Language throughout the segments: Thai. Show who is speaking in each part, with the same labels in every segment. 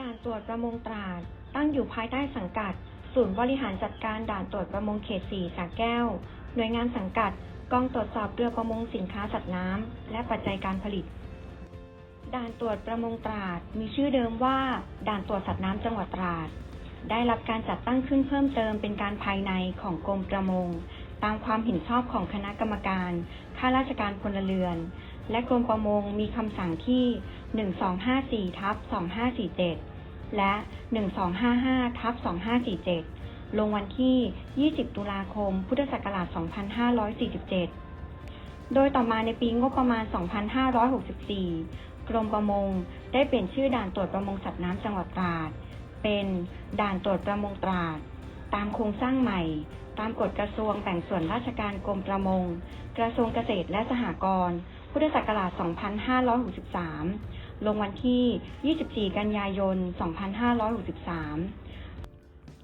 Speaker 1: ด่านตรวจประมงตราด ตั้งอยู่ภายใต้สังกัด ศูนย์บริหารจัดการด่านตรวจประมงเขต 4สระแก้ว หน่วยงานสังกัด กองตรวจสอบเรือประมงสินค้าสัตว์น้ำและปัจจัยการผลิต ด่านตรวจประมงตราด มีชื่อเดิมว่า ด่านตรวจสัตว์น้ำจังหวัดตราด ได้รับการจัดตั้งขึ้นเพิ่มเติมเป็นการภายในของกรมประมง ตามความเห็นชอบของคณะกรรมการ ข้าราชการพลเรือน และกรมประมงมีคำสั่งที่ 1254 ทับ 2547 และ 1255 ทับ 2547 ลงวันที่ 20 ตุลาคม พุทธศักราช 2547 โดยต่อมาในปีงบประมาณ 2564 กรมประมงได้เปลี่ยนชื่อด่านตรวจประมงสัตว์น้ำจังหวัดตราด เป็นด่านตรวจประมงตราด ตามโครงสร้างใหม่ตามกฎกระทรวงแบ่งส่วนราชการกรมประมง กระทรวงเกษตรและสหกรณ์ พุทธศักราช 2563 ลงวันที่ 24 กันยายน 2563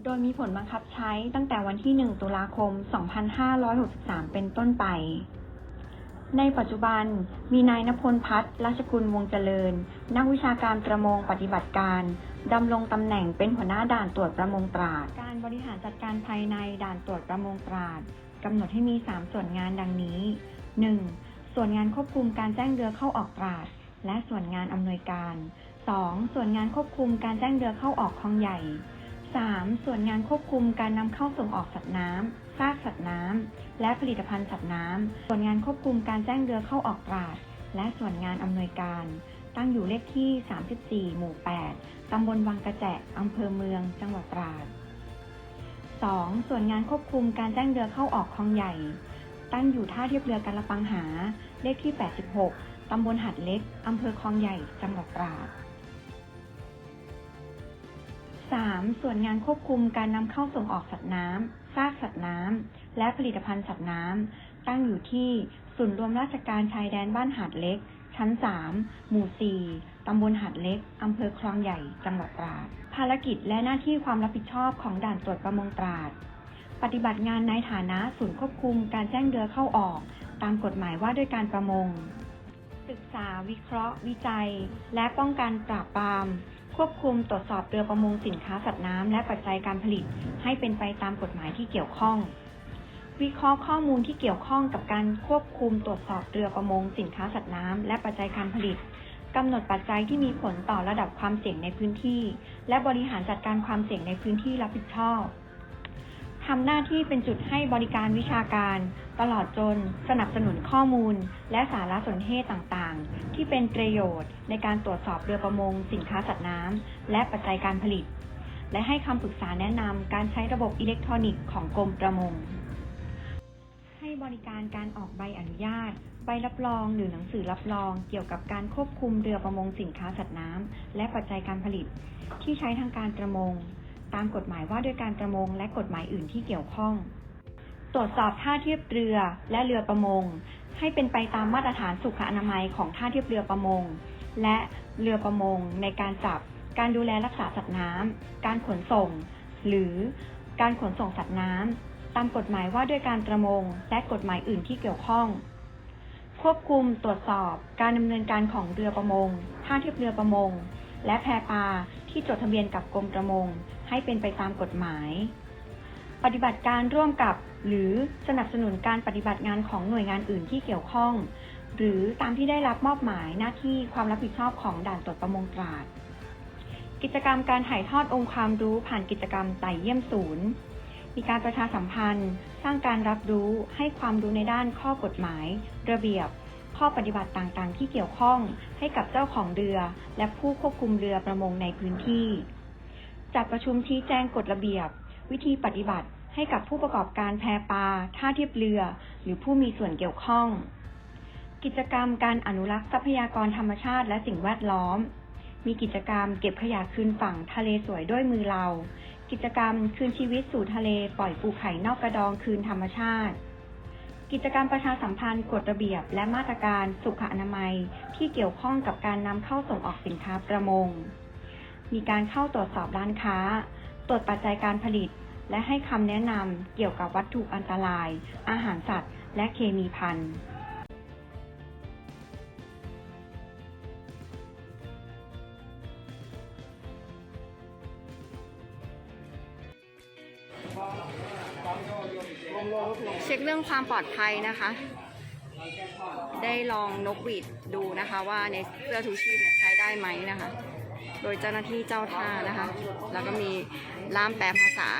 Speaker 1: โดยมีผลบังคับใช้ตั้งแต่วันที่ 1 ตุลาคม 2563 เป็นต้นไป ในปัจจุบันมีนายนพลพัฒน์ราชกุลวงเจริญ นักวิชาการประมงปฏิบัติการดำรงตำแหน่งเป็นหัวหน้าด่านตรวจประมงตราด การบริหารจัดการภายในด่านตรวจประมงตราดกำหนดให้มี 3 ส่วนงานดังนี้ 1. ส่วนงานควบคุมการแจ้งเรือเข้าออกตราด และส่วนงานอำนวยการ 2. ส่วนงานควบคุมการแจ้งเรือเข้าออกคลองใหญ่ 3. ส่วนงานควบคุมการนำเข้าส่งออกสัตว์น้ำซากสัตว์น้ำและผลิตภัณฑ์สัตว์น้ำส่วนงานควบคุมการแจ้งเรือเข้าออกตราด และส่วนงานอำนวยการ ตั้งอยู่เลขที่ 34 หมู่ 8 ตำบลวังกระแจอำเภอเมือง จังหวัดตราด 2. ส่วนงานควบคุมการแจ้งเรือเข้าออกคลองใหญ่ ตั้งอยู่ท่าเทียบเรือกาละปังหา เลขที่ 86 ตำบลหัดเล็ก อำเภอคลองใหญ่ จังหวัดตราด 3. ส่วนงานควบคุมการนำเข้าส่งออกสัตว์น้ำ ซากสัตว์น้ำ และผลิตภัณฑ์สัตว์น้ำ ตั้งอยู่ที่ศูนย์รวมราชการชายแดนบ้านหาดเล็ก ชั้น 3 หมู่ 4 ตำบลหาดเล็ก อำเภอคลองใหญ่ จังหวัดตราด ภารกิจและหน้าที่ความรับผิดชอบของด่านตรวจประมงตราด ปฏิบัติงานในฐานะศูนย์ควบคุมการแจ้งเรือเข้าออก ตามกฎหมายว่าด้วยการประมง ศึกษาวิเคราะห์ วิจัย และป้องกันปราบปราม ควบคุมตรวจสอบเรือประมงสินค้าสัตว์น้ำและปัจจัยการผลิต ให้เป็นไปตามกฎหมายที่เกี่ยวข้อง วิเคราะห์ข้อมูลที่เกี่ยวข้องกับการควบคุมตรวจสอบเรือประมงสินค้าสัตว์น้ำและปัจจัยการผลิตกำหนดปัจจัยที่มีผลต่อระดับความเสี่ยงในพื้นที่ และบริหารจัดการความเสี่ยงในพื้นที่รับผิดชอบ ทำหน้าที่เป็นจุดให้บริการวิชาการ ตลอดจน สนับสนุนข้อมูล และสารสนเทศต่างๆ ที่เป็นประโยชน์ในการตรวจสอบเรือประมง สินค้าสัตว์น้ำและปัจจัยการผลิต และให้คำปรึกษาแนะนำการใช้ระบบอิเล็กทรอนิกส์ของกรมประมง ให้บริการการออกใบอนุญาต ใบรับรองหรือหนังสือรับรอง เกี่ยวกับการควบคุมเรือประมงสินค้าสัตว์น้ำและปัจจัยการผลิต ที่ใช้ทางการประมง ตามกฎหมายว่าด้วยการประมงและกฎหมายอื่นที่เกี่ยวข้อง ตรวจสอบท่าเทียบเรือและเรือประมง ให้เป็นไปตามมาตรฐานสุขอนามัยของท่าเทียบเรือประมง และเรือประมงในการจับ การดูแลรักษาสัตว์น้ำการขนส่ง หรือการขนส่งสัตว์น้ำตามกฎหมายว่าด้วยการประมงและกฎหมายอื่นที่เกี่ยวข้อง ควบคุมตรวจสอบการดำเนินการของเรือประมงท่าเทียบเรือประมง และแพปลา ที่จดทะเบียนกับกรมประมง ให้เป็นไปตามกฎหมาย ปฏิบัติการร่วมกับหรือสนับสนุนการปฏิบัติงานของหน่วยงานอื่นที่เกี่ยวข้อง หรือตามที่ได้รับมอบหมายหน้าที่ความรับผิดชอบของด่านตรวจประมงตราด กิจกรรมการถ่ายทอดองค์ความรู้ผ่านกิจกรรมไต่เยี่ยมศูนย์ มีการประชาสัมพันธ์ สร้างการรับรู้ให้ความรู้ในด้านข้อกฎหมาย ระเบียบ ข้อปฏิบัติต่างๆ ที่เกี่ยวข้องให้กับเจ้าของเรือ และผู้ควบคุมเรือประมงในพื้นที่ จัดประชุมชี้แจงกฎระเบียบ วิธีปฏิบัติให้กับผู้ประกอบการแพปลาท่าเทียบเรือ หรือผู้มีส่วนเกี่ยวข้อง กิจกรรมการอนุรักษ์ทรัพยากรธรรมชาติและสิ่งแวดล้อม มีกิจกรรมเก็บขยะคืนฝั่งทะเลสวยด้วยมือเรา กิจกรรมคืนชีวิตสู่ทะเลปล่อยปูไข่นอกกระดองคืนธรรมชาติ กิจกรรมประชาสัมพันธ์กฎระเบียบ และมาตรการสุขอนามัย ที่เกี่ยวข้องกับการนำเข้าส่งออกสินค้าประมง มีการเข้าตรวจสอบร้านค้า ตรวจปัจจัยการผลิต และให้คำแนะนำเกี่ยวกับวัตถุอันตราย อาหารสัตว์ และเคมีภัณฑ์
Speaker 2: เช็คเรื่องความปลอดภัยนะคะ ได้ลองนกหวีดดูนะคะว่าในเสื้อทูชีพใช้ได้ไหมนะคะ โดยเจ้าหน้าที่เจ้าท่านะคะ แล้วก็มีล่ามแปลภาษา